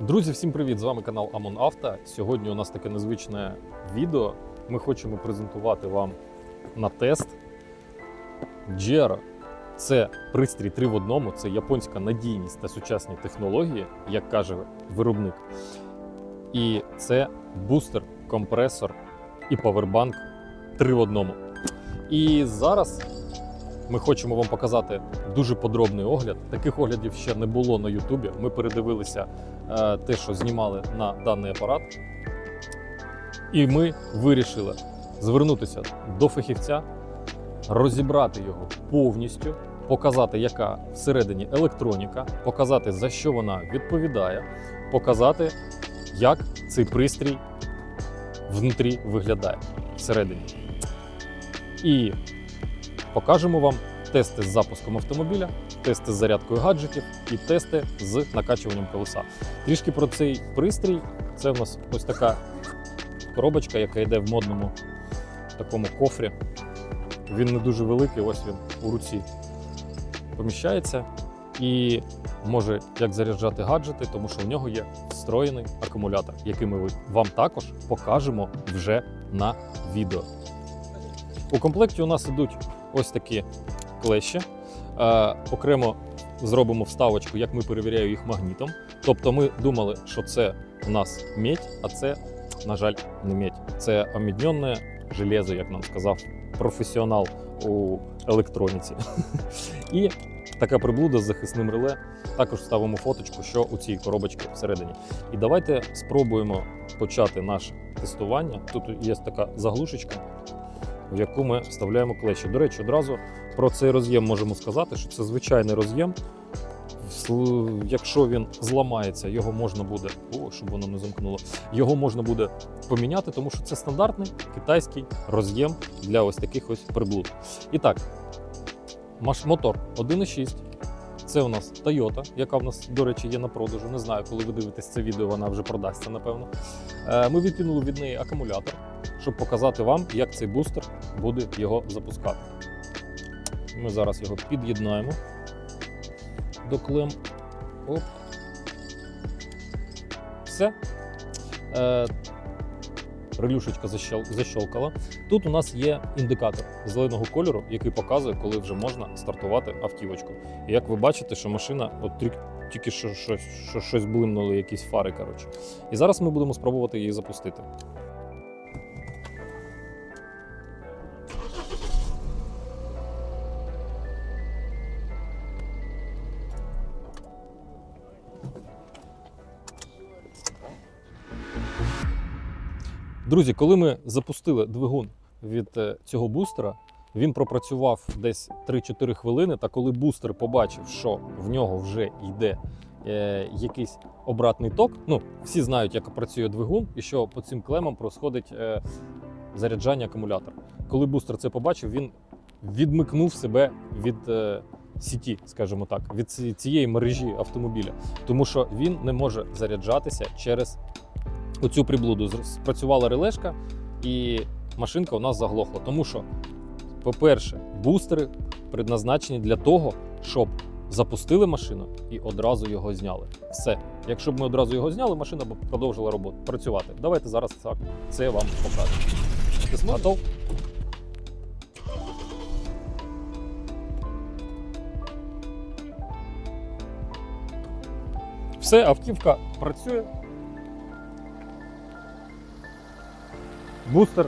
Друзі, всім привіт! З вами канал Амон Авто. Сьогодні у нас таке незвичне відео. Ми хочемо презентувати вам на тест Jera. Це пристрій 3 в одному, це японська надійність та сучасні технології, як каже виробник. І це бустер, компресор і павербанк 3 в одному. І зараз ми хочемо вам показати дуже подробний огляд. Таких оглядів ще не було на Ютубі. Ми передивилися е, те, що знімали на даний апарат. І ми вирішили звернутися до фахівця, розібрати його повністю, показати, яка всередині електроніка, показати, за що вона відповідає, показати, як цей пристрій внутрі виглядає всередині. І покажемо вам тести з запуском автомобіля, тести з зарядкою гаджетів і тести з накачуванням колеса. Трішки про цей пристрій. Це в нас ось така коробочка, яка йде в модному такому кофрі. Він не дуже великий, ось він у руці поміщається і може як заряджати гаджети, тому що в нього є встроєний акумулятор, який ми вам також покажемо вже на відео. У комплекті у нас ідуть ось такі клещі. Е, окремо зробимо вставочку, як ми перевіряємо їх магнітом. Тобто ми думали, що це у нас медь, а це, на жаль, не медь. Це оміднене железо, як нам сказав професіонал у електроніці. І така приблуда з захисним реле. Також ставимо фоточку, що у цій коробочці всередині. І давайте спробуємо почати наше тестування. Тут є така заглушечка, в яку ми вставляємо клещі. До речі, одразу про цей роз'єм можемо сказати, що це звичайний роз'єм. Якщо він зламається, його можна буде, о, щоб воно не замкнуло, його можна буде поміняти, тому що це стандартний китайський роз'єм для ось таких ось приблуд. І так, мотор 1.6. Це у нас Toyota, яка в нас, до речі, є на продажу. Не знаю, коли ви дивитесь це відео, вона вже продасться, напевно. Е, Ми відкинули від неї акумулятор, щоб показати вам, як цей бустер буде його запускати. Ми зараз його під'єднаємо до клем. Оп. Все. Е, релюшечка защелкала. Тут у нас є індикатор зеленого кольору, який показує, коли вже можна стартувати автівочку. І як ви бачите, що машина от тільки що, що, що щось блимнули, якісь фари. Коротше. І зараз ми будемо спробувати її запустити. Друзі, коли ми запустили двигун від е, цього бустера, він пропрацював десь 3-4 хвилини. Та коли бустер побачив, що в нього вже йде е, якийсь обратний ток, ну всі знають, як працює двигун, і що по цим клемам происходить е, заряджання акумулятора. Коли бустер це побачив, він відмикнув себе від е, сіті, скажімо так, від цієї мережі автомобіля, тому що він не може заряджатися через оцю приблуду. Спрацювала релешка, і машинка у нас заглохла. Тому що, по-перше, бустери предназначені для того, щоб запустили машину і одразу його зняли. Все. Якщо б ми одразу його зняли, машина б продовжила роботу працювати. Давайте зараз так це вам покажемо. Ти готов? Все, автівка працює. Бустер.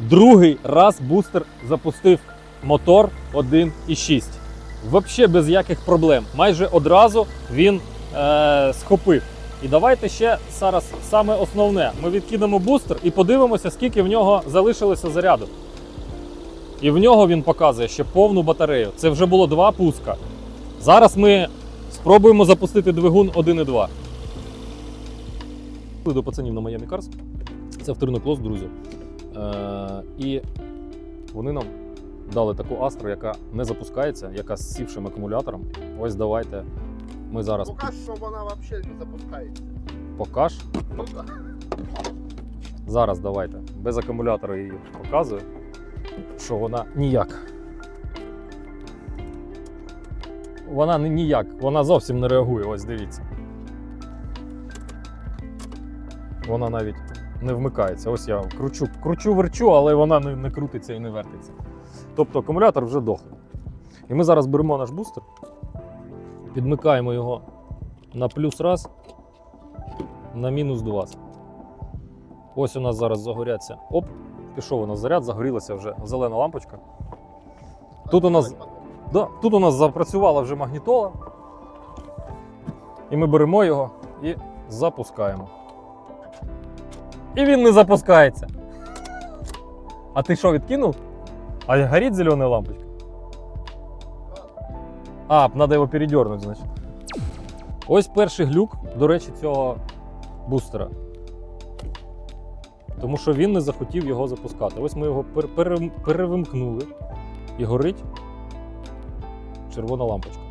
Другий раз бустер запустив мотор 1.6. Взагалі без яких проблем. Майже одразу він е, схопив. І давайте ще зараз саме основне. Ми відкинемо бустер і подивимося, скільки в нього залишилося заряду. І в нього він показує ще повну батарею. Це вже було два пуска. Зараз ми спробуємо запустити двигун 1.2. До пацанів на Miami Cars. Це вторинний клос, друзі. Е, і вони нам дали таку астру, яка не запускається, яка з сівшим акумулятором. Ось давайте ми зараз Поки що вона взагалі не запускається. покаж. Ну так. Зараз давайте. Без акумулятора її показую, що вона ніяк. Вона не ніяк, вона зовсім не реагує. Ось дивіться. Вона навіть не вмикається. Ось я кручу, кручу, верчу, але вона не, не крутиться і не вертиться. Тобто акумулятор вже дохлий. І ми зараз беремо наш бустер, підмикаємо його на плюс раз, на мінус 20. Ось у нас зараз загоряться. Оп, пішов у нас заряд, загорілася вже зелена лампочка. Тут у нас, да, тут у нас запрацювала вже магнітола. І ми беремо його і запускаємо. І він не запускається. А ти що, відкинув? А горить зелена лампочка? А, треба його передернути, значить. Ось перший глюк, до речі, цього бустера. Тому що він не захотів його запускати. Ось ми його пер- перевимкнули і горить червона лампочка.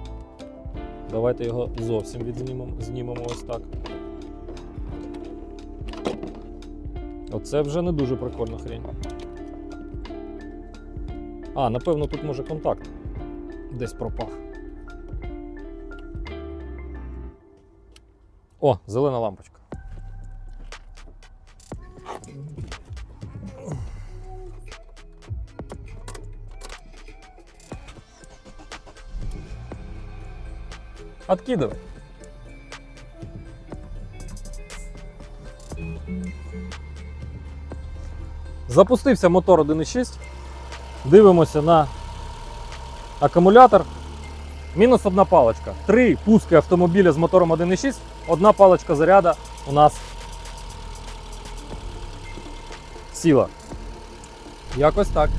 Давайте його зовсім відзнімемо знімемо ось так. Оце вже не дуже прикольна хрень. А, напевно, тут може контакт десь пропав. О, зелена лампочка. Откидывай. Запустився мотор 1.6. Дивимося на акумулятор. Мінус одна паличка. Три пуски автомобіля з мотором 1.6, одна паличка заряда у нас сіла. Якось так.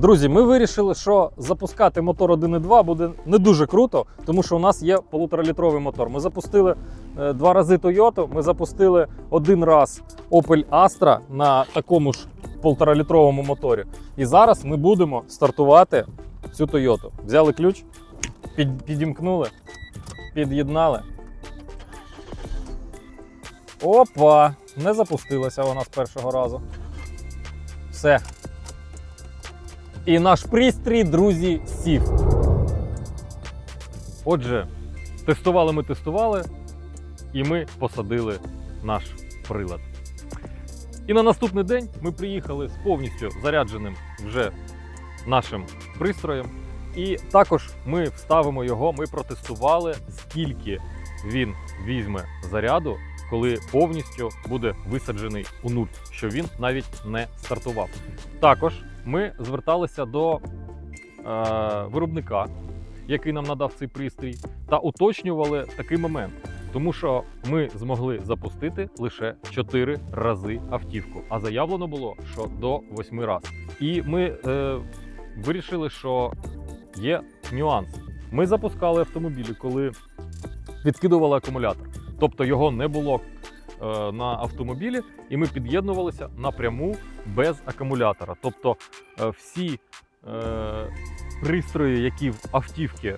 Друзі, ми вирішили, що запускати мотор 1.2 буде не дуже круто, тому що у нас є полуторалітровий мотор. Ми запустили е, два рази Toyota, ми запустили один раз Opel Astra на такому ж полуторалітровому моторі. І зараз ми будемо стартувати цю Toyota. Взяли ключ, під, підімкнули, під'єднали. Опа! Не запустилася вона з першого разу. Все. І наш пристрій, друзі, сів. Отже, тестували ми тестували, і ми посадили наш прилад. І на наступний день ми приїхали з повністю зарядженим вже нашим пристроєм. І також ми вставимо його, ми протестували, скільки він візьме заряду, коли повністю буде висаджений у нуль, що він навіть не стартував. Також ми зверталися до е, виробника, який нам надав цей пристрій, та уточнювали такий момент. Тому що ми змогли запустити лише 4 рази автівку, а заявлено було, що до 8 разів. І ми е, вирішили, що є нюанс. Ми запускали автомобілі, коли відкидували акумулятор. Тобто його не було е, на автомобілі, і ми під'єднувалися напряму без акумулятора. Тобто е, всі е, пристрої, які в автівки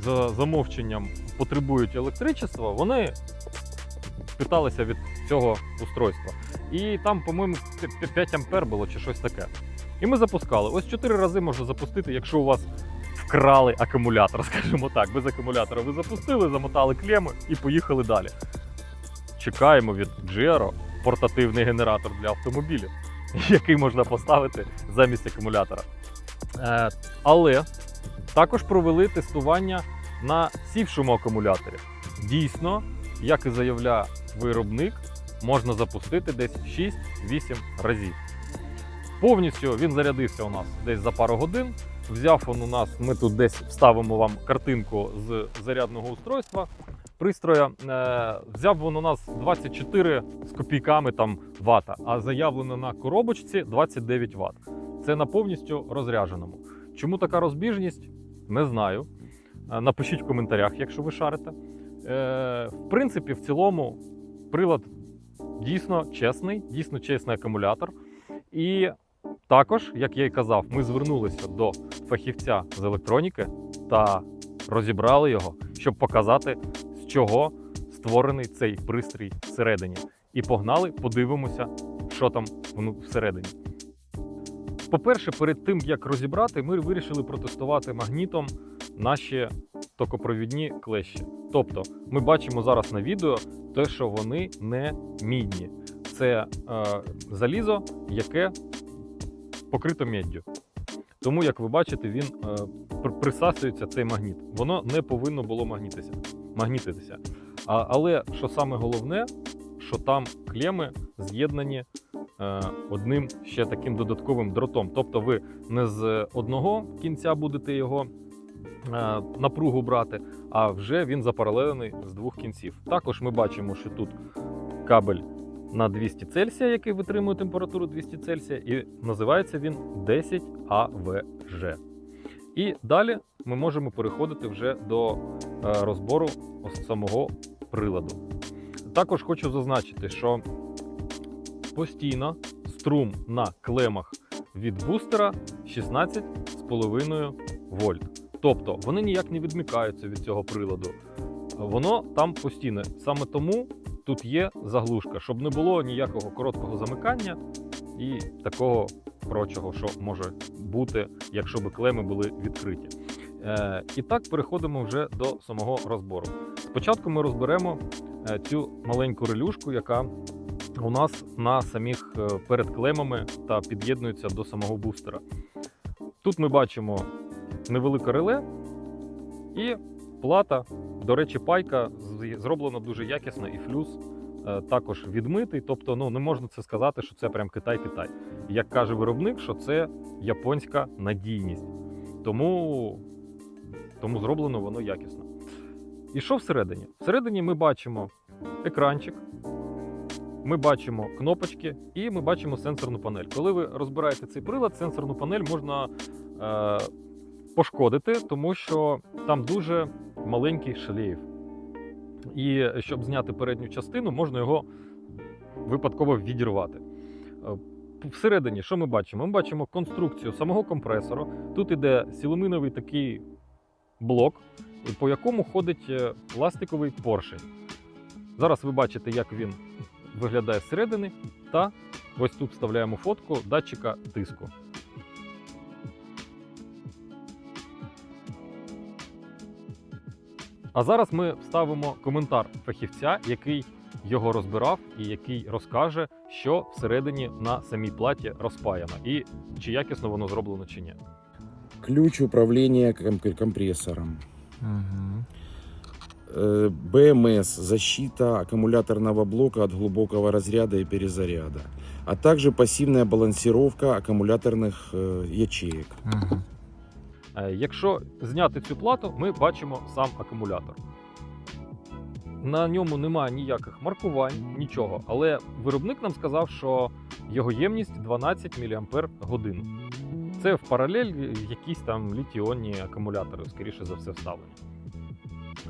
за замовченням потребують електричества, вони питалися від цього устройства. І там, по-моєму, 5 ампер було чи щось таке. І ми запускали. Ось 4 рази можна запустити, якщо у вас вкрали акумулятор, скажімо так. Без акумулятора ви запустили, замотали клеми і поїхали далі. Чекаємо від Gero портативний генератор для автомобілів, який можна поставити замість акумулятора. Е, але також провели тестування на сівшому акумуляторі. Дійсно, як і заявляє виробник, можна запустити десь 6-8 разів. Повністю він зарядився у нас десь за пару годин. Взяв він у нас, ми тут десь вставимо вам картинку з зарядного устройства. Пристроя е, взяв він у нас 24 з копійками там вата, а заявлено на коробочці 29 Вт. Це на повністю розрядженому. Чому така розбіжність? Не знаю. Е, Напишіть в коментарях, якщо ви шарите. Е, в принципі, в цілому прилад дійсно чесний, дійсно чесний акумулятор. І також, як я і казав, ми звернулися до фахівця з електроніки та розібрали його, щоб показати, чого створений цей пристрій всередині. І погнали, подивимося, що там всередині. По-перше, перед тим як розібрати, ми вирішили протестувати магнітом наші токопровідні клещі. Тобто, ми бачимо зараз на відео те, що вони не мідні. Це е, залізо, яке покрито міддю. Тому, як ви бачите, він е, присасується цей магніт. Воно не повинно було магнітитися. Магнітитися. А, але що саме головне, що там клеми з'єднані е, одним ще таким додатковим дротом. Тобто ви не з одного кінця будете його е, напругу брати, а вже він запаралелений з двох кінців. Також ми бачимо, що тут кабель на 200 Цельсія, який витримує температуру 200 Цельсія, і називається він 10 АВЖ. І далі ми можемо переходити вже до е, розбору самого приладу. Також хочу зазначити, що постійно струм на клемах від бустера 16,5 вольт. Тобто вони ніяк не відмикаються від цього приладу. Воно там постійне. Саме тому тут є заглушка, щоб не було ніякого короткого замикання і такого прочого, що може бути, якщо би клеми були відкриті. Е, і так переходимо вже до самого розбору. Спочатку ми розберемо е, цю маленьку релюшку, яка у нас на самих е, перед клемами та під'єднується до самого бустера. Тут ми бачимо невелике реле і плата. До речі, пайка зроблена дуже якісно, і флюс також відмитий. Тобто, ну не можна це сказати, що це прям Китай-Китай. Як каже виробник, що це японська надійність. Тому, тому зроблено воно якісно. І що всередині? Всередині ми бачимо екранчик, ми бачимо кнопочки і ми бачимо сенсорну панель. Коли ви розбираєте цей прилад, сенсорну панель можна е, пошкодити, тому що там дуже маленький шлейф. І щоб зняти передню частину, можна його випадково відірвати. Е, Всередині, що ми бачимо? Ми бачимо конструкцію самого компресора. Тут іде силуминовий такий блок, по якому ходить е, пластиковий поршень. Зараз ви бачите, як він виглядає зсередини, та ось тут вставляємо фотку датчика тиску. А зараз ми вставимо коментар фахівця, який його розбирав і який розкаже, що всередині на самій платі розпаяно, і чи якісно воно зроблено чи ні. Ключ управления ком- компрессором. Э, БМС, защита аккумуляторного блока от глубокого разряда и перезаряда, а также пассивная балансировка аккумуляторных э, ячеек. Е, Якщо зняти цю плату, ми бачимо сам акумулятор. На ньому немає ніяких маркувань, нічого. Але виробник нам сказав, що його ємність 12 мАч. Це в паралель якісь там літіонні акумулятори, скоріше за все, вставлені.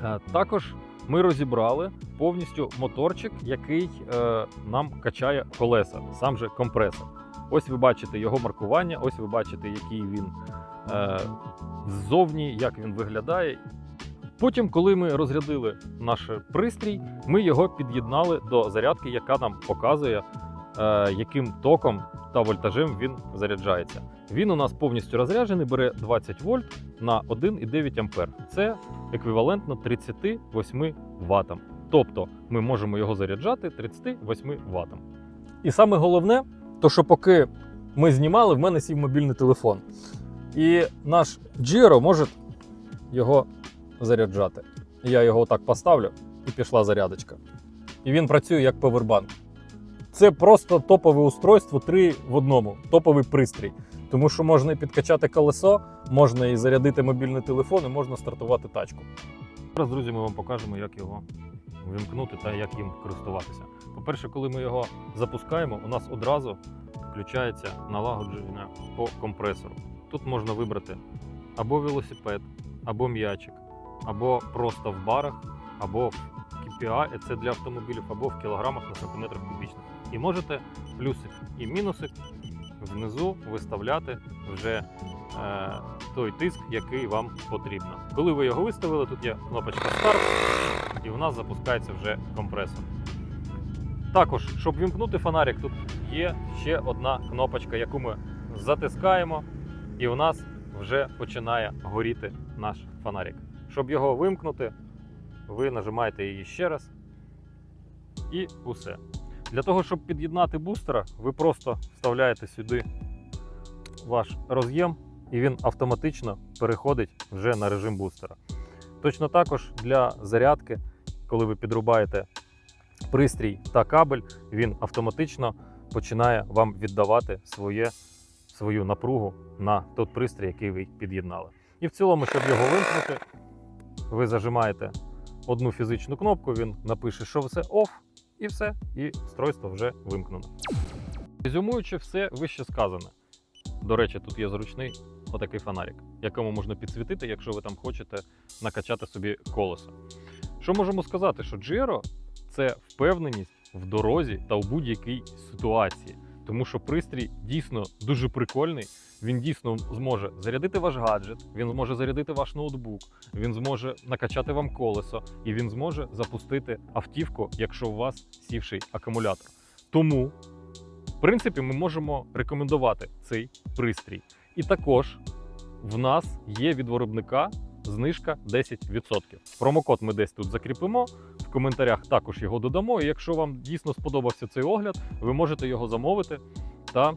Е, Також ми розібрали повністю моторчик, який е, нам качає колеса, сам же компресор. Ось ви бачите його маркування, ось ви бачите, який він е, ззовні, як він виглядає. Потім, коли ми розрядили наш пристрій, ми його під'єднали до зарядки, яка нам показує, е, яким током та вольтажем він заряджається. Він у нас повністю розряджений, бере 20 вольт на 1,9 ампер. Це еквівалентно 38 ватам. Тобто ми можемо його заряджати 38 ватам. І саме головне, то що поки ми знімали, в мене сів мобільний телефон. І наш Giro може його заряджати. Я його так поставлю і пішла зарядочка. І він працює як повербанк. Це просто топове устройство 3 в одному, топовий пристрій. Тому що можна і підкачати колесо, можна і зарядити мобільний телефон, і можна стартувати тачку. Зараз, друзі, ми вам покажемо, як його вимкнути та як їм користуватися. По-перше, коли ми його запускаємо, у нас одразу включається налагодження по компресору. Тут можна вибрати або велосипед, або м'ячик, або просто в барах, або в KPI, це для автомобілів, або в кілограмах на сантиметрах кубічних. І можете плюсик і мінусик внизу виставляти вже е, той тиск, який вам потрібно. Коли ви його виставили, тут є кнопочка старт, і в нас запускається вже компресор. Також, щоб вімкнути фонарик, тут є ще одна кнопочка, яку ми затискаємо, і у нас вже починає горіти наш фонарик. Щоб його вимкнути, ви нажимаєте її ще раз. І усе. Для того, щоб під'єднати бустера, ви просто вставляєте сюди ваш роз'єм, і він автоматично переходить вже на режим бустера. Точно також для зарядки, коли ви підрубаєте пристрій та кабель, він автоматично починає вам віддавати своє, свою напругу на той пристрій, який ви під'єднали. І в цілому, щоб його вимкнути, ви зажимаєте одну фізичну кнопку, він напише, що все off, і все, і устройство вже вимкнено. Резюмуючи все вище сказане. До речі, тут є зручний отакий фонарик, якому можна підсвітити, якщо ви там хочете накачати собі колесо. Що можемо сказати? Що Джеро це впевненість в дорозі та у будь-якій ситуації. Тому що пристрій дійсно дуже прикольний. Він дійсно зможе зарядити ваш гаджет, він зможе зарядити ваш ноутбук, він зможе накачати вам колесо, і він зможе запустити автівку, якщо у вас сівший акумулятор. Тому, в принципі, ми можемо рекомендувати цей пристрій. І також в нас є від виробника знижка 10%. Промокод ми десь тут закріпимо. В коментарях також його додамо. І якщо вам дійсно сподобався цей огляд, ви можете його замовити та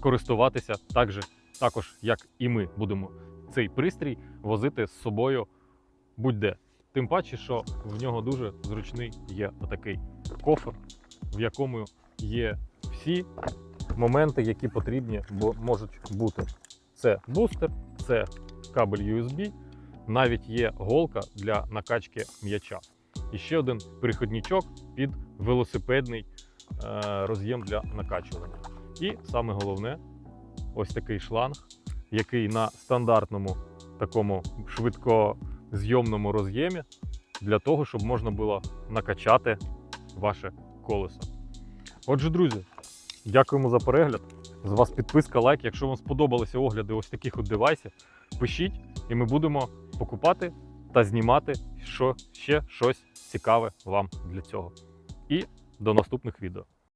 користуватися так же, також, як і ми будемо цей пристрій возити з собою будь-де. Тим паче, що в нього дуже зручний є отакий кофр, в якому є всі моменти, які потрібні, бо можуть бути. Це бустер, це кабель USB, навіть є голка для накачки м'яча. І ще один переходничок під велосипедний е, роз'єм для накачування. І саме головне, ось такий шланг, який на стандартному такому швидкозйомному роз'ємі для того, щоб можна було накачати ваше колесо. Отже, друзі, дякуємо за перегляд. З вас підписка, лайк. Якщо вам сподобалися огляди ось таких от девайсів, пишіть, і ми будемо покупати та знімати що ще щось цікаве вам для цього. І до наступних відео.